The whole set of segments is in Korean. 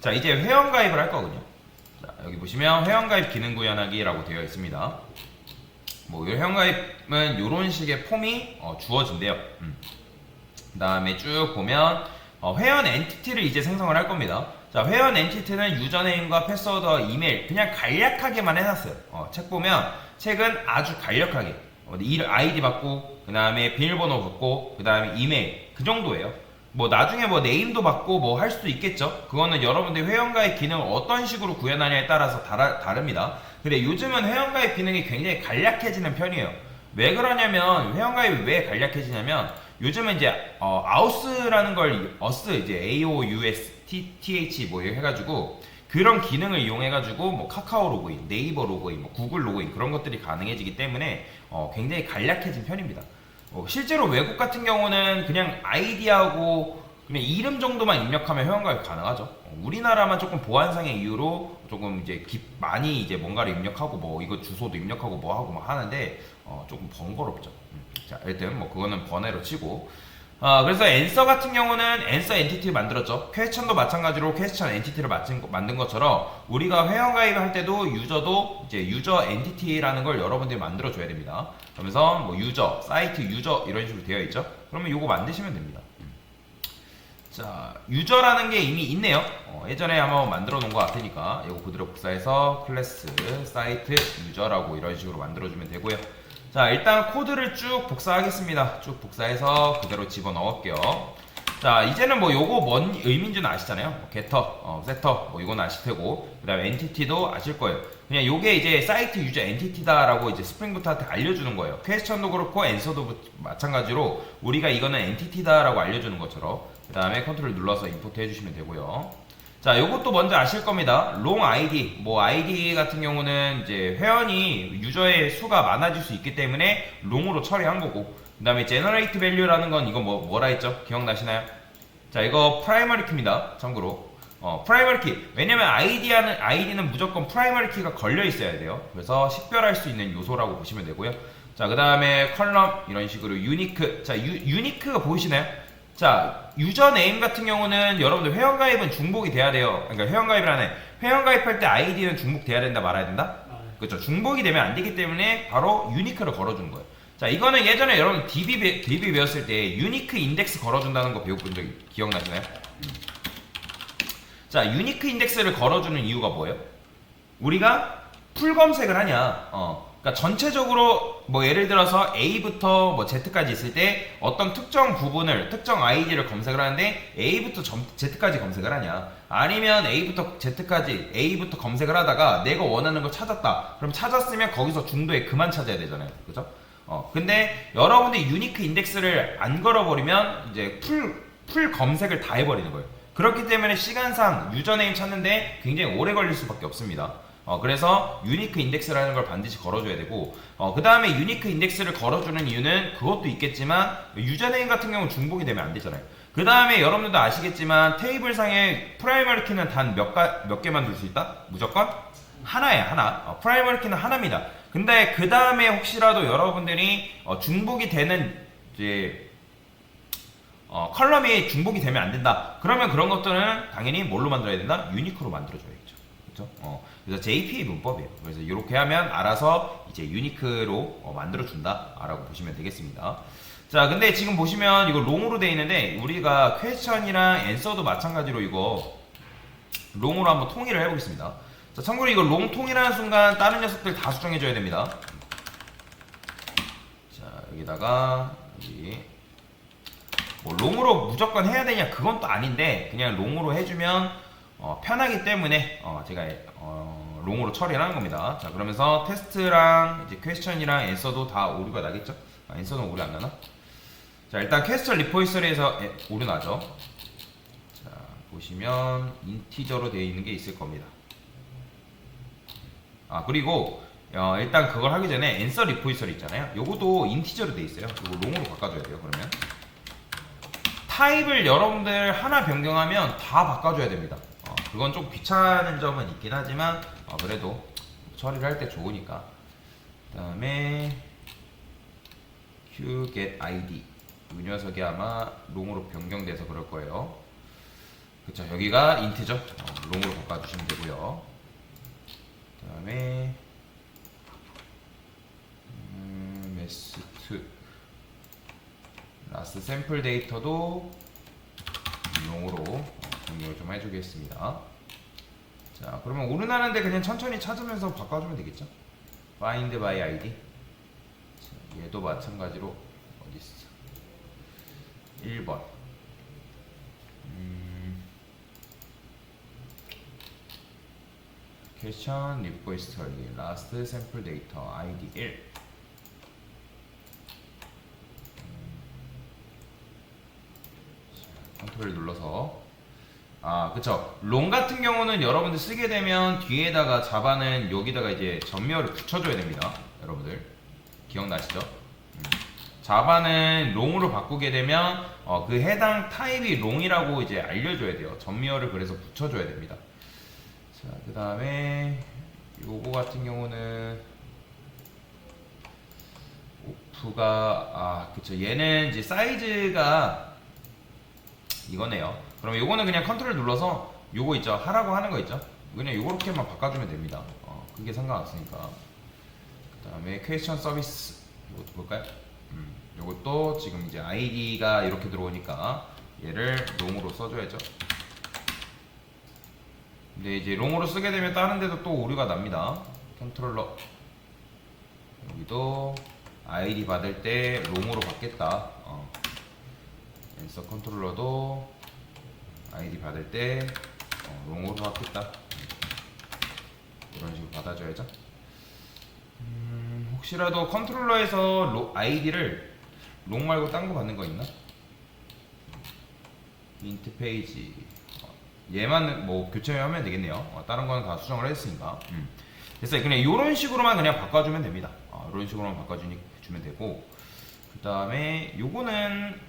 자 이제 회원가입을 할 거거든요. 자 여기 보시면 회원가입 기능 구현하기라고 되어 있습니다. 뭐이 회원가입은 이런 식의 폼이 어, 주어진대요. 음. 그 다음에 쭉 보면 어, 회원 엔티티를 이제 생성을 할 겁니다. 자, 회원 엔티티는 유저네임과 패스워드와 이메일 그냥 간략하게만 해놨어요. 어, 책 보면 책은 아주 간략하게 어, 이 아이디 받고 그 다음에 비밀번호 받고 그 다음에 이메일 그 정도예요. 뭐 나중에 뭐 네임도 받고 뭐 할 수도 있겠죠. 그거는 여러분들 회원가입 기능을 어떤 식으로 구현하냐에 따라서 다라, 다릅니다. 근데 요즘은 회원가입 기능이 굉장히 간략해지는 편이에요. 왜 그러냐면 회원가입이 왜 간략해지냐면 요즘은 이제 어, 아우스라는 걸 어스 이제 A O U S T T H 뭐 해가지고 그런 기능을 이용해가지고 뭐 카카오 로그인, 네이버 로그인, 뭐 구글 로그인 그런 것들이 가능해지기 때문에 어, 굉장히 간략해진 편입니다. 어, 실제로 외국 같은 경우는 그냥 아이디하고 그냥 이름 정도만 입력하면 회원가입 가능하죠. 어, 우리나라만 조금 보안상의 이유로 조금 이제 기- 많이 이제 뭔가를 입력하고 뭐 이거 주소도 입력하고 뭐 하고 뭐 하는데 어, 조금 번거롭죠. 음, 자, 일단 뭐 그거는 번외로 치고. 아, 그래서 앤서 같은 경우는 앤서 엔티티를 만들었죠. 퀘스천도 마찬가지로 퀘스천 엔티티를 만든, 것처럼 우리가 회원 가입할 때도 유저도 이제 유저 엔티티라는 걸 여러분들이 만들어 줘야 됩니다. 그러면서 뭐 유저, 사이트 유저 이런 식으로 되어 있죠. 그러면 이거 만드시면 됩니다. 음. 자, 유저라는 게 이미 있네요. 어, 예전에 한번 만들어 놓은 것 같으니까 이거 그대로 복사해서 클래스, 사이트, 유저라고 이런 식으로 만들어 주면 되고요. 자, 일단 코드를 쭉 복사하겠습니다. 쭉 복사해서 그대로 집어 넣을게요. 자, 이제는 뭐 요거 뭔 의미인지는 아시잖아요. 뭐 게터, 어, 세터, 뭐 이건 아실 테고, 그 다음에 엔티티도 아실 거예요. 그냥 요게 이제 사이트 유저 엔티티다 라고 이제 스프링부터한테 알려주는 거예요. 퀘스천도 그렇고, 앤서도 부- 마찬가지로 우리가 이거는 엔티티다 라고 알려주는 것처럼, 그 다음에 컨트롤 눌러서 임포트 해주시면 되고요. 자, 요것도 먼저 아실 겁니다. 롱 아이디, 뭐 아이디 같은 경우는 이제 회원이 유저의 수가 많아질 수 있기 때문에 롱으로 처리한 거고, 그 다음에 generate value라는 건 이거 뭐 뭐라 했죠? 기억나시나요? 자, 이거 프라이머리 키입니다. 참고로. 어, 프라이머리 키. 왜냐면 아이디는 아이디는 무조건 프라이머리 키가 걸려 있어야 돼요. 그래서 식별할 수 있는 요소라고 보시면 되고요. 자, 그 다음에 컬럼 이런 식으로 유니크. 자, 유, 유니크가 보이시나요? 자, 유저 네임 같은 경우는 여러분들 회원 가입은 중복이 돼야 돼요. 그러니까 회원 가입이라는 회원 가입할 때 아이디는 중복돼야 된다 말아야 된다? 그렇죠. 중복이 되면 안 되기 때문에 바로 유니크를 걸어주는 거예요. 자, 이거는 예전에 여러분 DB, 배, DB 배웠을 때 유니크 인덱스 걸어준다는 거 배워본 적 기억나시나요? 자, 유니크 인덱스를 걸어주는 이유가 뭐예요? 우리가 풀 검색을 하냐, 어. 그러니까 전체적으로 뭐 예를 들어서 A부터 뭐 Z까지 있을 때 어떤 특정 부분을 특정 아이디를 검색을 하는데 A부터 점- Z까지 검색을 하냐. 아니면 A부터 Z까지 A부터 검색을 하다가 내가 원하는 걸 찾았다. 그럼 찾았으면 거기서 중도에 그만 찾아야 되잖아요. 그죠? 어 근데 여러분들이 유니크 인덱스를 안 걸어버리면 이제 풀, 풀 검색을 다 해버리는 거예요. 그렇기 때문에 시간상 유저네임 찾는데 굉장히 오래 걸릴 수밖에 없습니다 어, 그래서 유니크 인덱스라는 걸 반드시 걸어줘야 되고 어, 그 다음에 유니크 인덱스를 걸어주는 이유는 그것도 있겠지만 유저네임 같은 경우는 중복이 되면 안 되잖아요 그 다음에 여러분들도 아시겠지만 테이블 상에 프라이머리 키는 단 몇 몇 개만 둘 수 있다? 무조건 하나에 하나 어, 프라이머리 키는 하나입니다 근데 그 다음에 혹시라도 여러분들이 어, 중복이 되는 이제 어, 컬럼이 중복이 되면 안 된다. 그러면 그런 것들은 당연히 뭘로 만들어야 된다? 유니크로 만들어줘야겠죠. 그렇죠? 어, 그래서 JPA 문법이에요. 그래서 이렇게 하면 알아서 이제 유니크로 어, 만들어준다라고 보시면 되겠습니다. 자, 근데 지금 보시면 이거 롱으로 돼 있는데 우리가 퀘스천이랑 앤서도 마찬가지로 이거 롱으로 한번 통일을 해보겠습니다. 자, 참고로 이거 롱 통일하는 순간 다른 녀석들 다 수정해줘야 됩니다. 자, 여기다가 여기 뭐 롱으로 무조건 해야 되냐 그건 또 아닌데 그냥 롱으로 해주면 어, 편하기 때문에 어, 제가 어, 롱으로 처리를 하는 겁니다. 자 그러면서 테스트랑 이제 퀘스천이랑 앤서도 다 오류가 나겠죠? 아, 앤서는 오류 안 나나? 자 일단 퀘스천 리포지터리에서 에, 오류 나죠. 자 보시면 인티저로 되어 있는 게 있을 겁니다. 아 그리고 어, 일단 그걸 하기 전에 앤서 리포지터리 있잖아요. 요것도 인티저로 돼 있어요. 이거 롱으로 바꿔줘야 돼요. 그러면. 타입을 여러분들 하나 변경하면 다 바꿔줘야 됩니다. 어, 그건 좀 귀찮은 점은 있긴 하지만 어, 그래도 처리를 할 때 좋으니까. 그 다음에 q get id 이 녀석이 아마 롱으로 변경돼서 그럴 거예요. 그쵸 여기가 인트죠. 어, 롱으로 바꿔주시면 되고요. 그 다음에 음, 메스트 라스트 샘플 데이터도 롱으로 어, 정리를 좀 해주겠습니다. 자, 그러면 오른하는데 그냥 천천히 찾으면서 바꿔주면 되겠죠? Find by ID. 자, 얘도 마찬가지로 어디 있어? 1번. 음, 퀘션 리포지터리 라스트 샘플 데이터 ID 1. 컨트롤 눌러서 아 그쵸. 롱 같은 경우는 여러분들 쓰게 되면 뒤에다가 자바는 여기다가 이제 전미어를 붙여줘야 됩니다 여러분들. 기억나시죠? 음. 자바는 롱으로 바꾸게 되면 어, 그 해당 타입이 롱이라고 이제 알려줘야 돼요. 전미어를 그래서 붙여줘야 됩니다. 자 그 다음에 요거 같은 경우는 오프가 아 그쵸. 얘는 이제 사이즈가 이거네요. 그럼 요거는 그냥 컨트롤 눌러서 요거 있죠. 하라고 하는 거 있죠. 그냥 요렇게만 바꿔주면 됩니다. 어, 그게 상관없으니까. 그 다음에 퀘스천 서비스 이것도 볼까요? 음, 요것도 지금 이제 아이디가 이렇게 들어오니까 얘를 롱으로 써줘야죠. 근데 이제 롱으로 쓰게 되면 다른 데도 또 오류가 납니다. 컨트롤러 여기도 아이디 받을 때 롱으로 받겠다. 어. 앤서 컨트롤러도 아이디 받을 때 어, 롱으로 받겠다. 이런 식으로 받아줘야죠. 음, 혹시라도 컨트롤러에서 로- 아이디를 롱 말고 딴 거 받는 거 있나? 인트 페이지 어, 얘만 뭐 교체하면 되겠네요. 어, 다른 거는 다 수정을 했으니까. 음. 됐어요. 그냥 이런 식으로만 그냥 바꿔주면 됩니다. 어, 이런 식으로만 바꿔주면 되고 그 다음에 요거는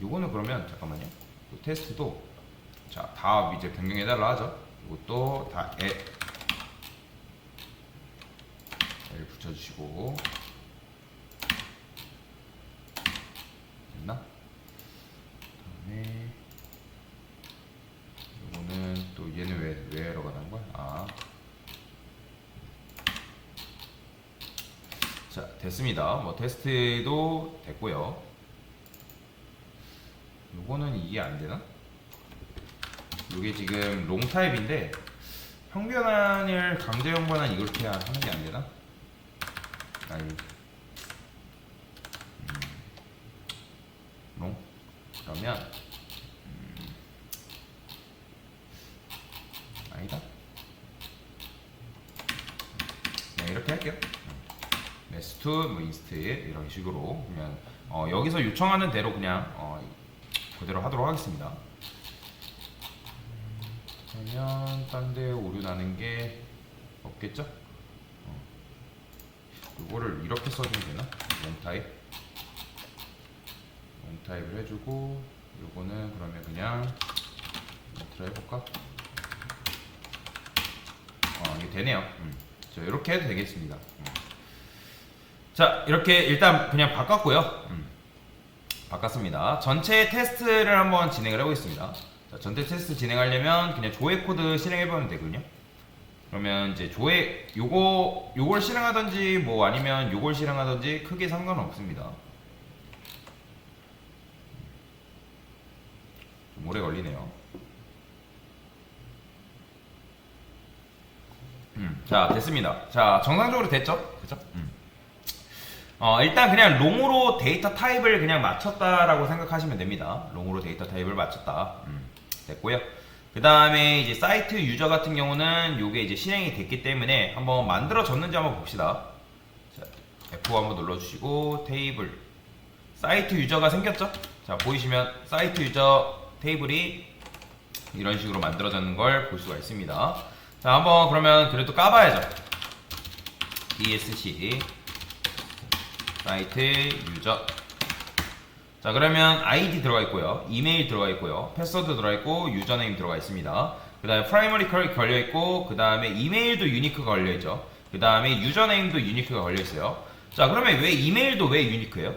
요거는 그러면 잠깐만요. 요 테스트도 자다 이제 변경해 달라 하죠. 이것도 다 에. 를 붙여 주시고 됐나? 그다음에 요거는 또 얘는 왜, 왜 에러가 난 거야? 아. 자, 됐습니다. 뭐 테스트도 됐고요. 요거는 이게 안 되나? 요게 지금 롱 타입인데 형변환을 강제 형변환 이렇게 하는 게 안 되나? 아니. 음. 롱? 그러면 음. 아니다. 네, 이렇게 할게요. 메스투, 뭐 인스트 이런 식으로 그냥 어, 여기서 요청하는 대로 그냥 어, 그대로 하도록 하겠습니다. 그러면 딴 데 오류 나는 게 없겠죠? 어. 이거를 이렇게 써주면 되나? 롱 타입 롱 타입을 해주고 요거는 그러면 그냥 인트로 해볼까? 어 이게 되네요. 음. 자 이렇게 해도 되겠습니다. 음. 자 이렇게 일단 그냥 바꿨고요. 음. 바꿨습니다. 전체 테스트를 한번 진행을 해보겠습니다. 자, 전체 테스트 진행하려면 그냥 조회 코드 실행해보면 되거든요. 그러면 이제 조회 요거 요걸 실행하든지 뭐 아니면 요걸 실행하든지 크게 상관은 없습니다. 좀 오래 걸리네요. 음, 자 됐습니다. 자 정상적으로 됐죠? 그죠? 음. 어, 일단 그냥 롱으로 데이터 타입을 그냥 맞췄다라고 생각하시면 됩니다. 롱으로 데이터 타입을 맞췄다. 음, 됐고요. 그 다음에 이제 사이트 유저 같은 경우는 요게 이제 실행이 됐기 때문에 한번 만들어졌는지 한번 봅시다. 자, F5 한번 눌러주시고 테이블 사이트 유저가 생겼죠? 자 보이시면 사이트 유저 테이블이 이런 식으로 만들어졌는 걸 볼 수가 있습니다. 자 한번 그러면 그래도 까봐야죠. DSC 사이트 유저. 자 그러면 아이디 들어가 있고요. 이메일 들어가 있고요. 패스워드 들어가 있고 유저네임 들어가 있습니다. 그 다음에 프라이머리 컬 걸려 있고 그 다음에 이메일도 유니크가 걸려 있죠. 그 다음에 유저네임도 유니크가 걸려 있어요. 자 그러면 왜 이메일도 왜 유니크예요?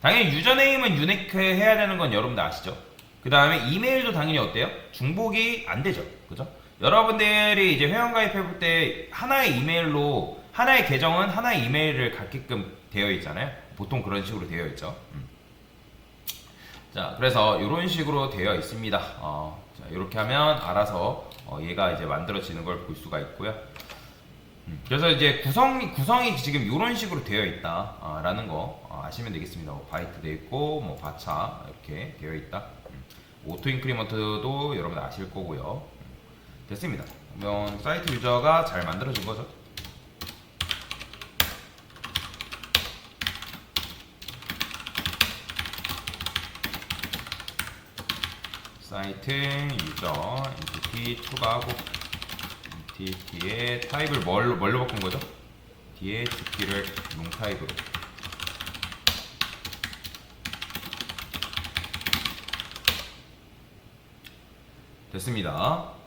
당연히 유저네임은 유니크 해야 되는 건 여러분들 아시죠? 그 다음에 이메일도 당연히 어때요? 중복이 안 되죠. 그죠? 여러분들이 이제 회원 가입해볼 때 하나의 이메일로 하나의 계정은 하나의 이메일을 갖게끔 되어 있잖아요. 보통 그런 식으로 되어 있죠. 음. 자, 그래서 이런 식으로 되어 있습니다. 어, 자, 이렇게 하면 알아서 어, 얘가 이제 만들어지는 걸 볼 수가 있고요. 음, 그래서 이제 구성 구성이 지금 이런 식으로 되어 있다라는 거 어, 아시면 되겠습니다. 뭐 바이트 되어 있고 뭐 바차 이렇게 되어 있다. 음, 오토 인크리먼트도 여러분 아실 거고요. 음, 됐습니다. 그러면 사이트 유저가 잘 만들어진 거죠. 사이트 유저 엔티티 추가하고 엔티티의 타입을 뭘로 뭘로 바꾼 거죠? 뒤에 집기를 롱 타입으로 됐습니다.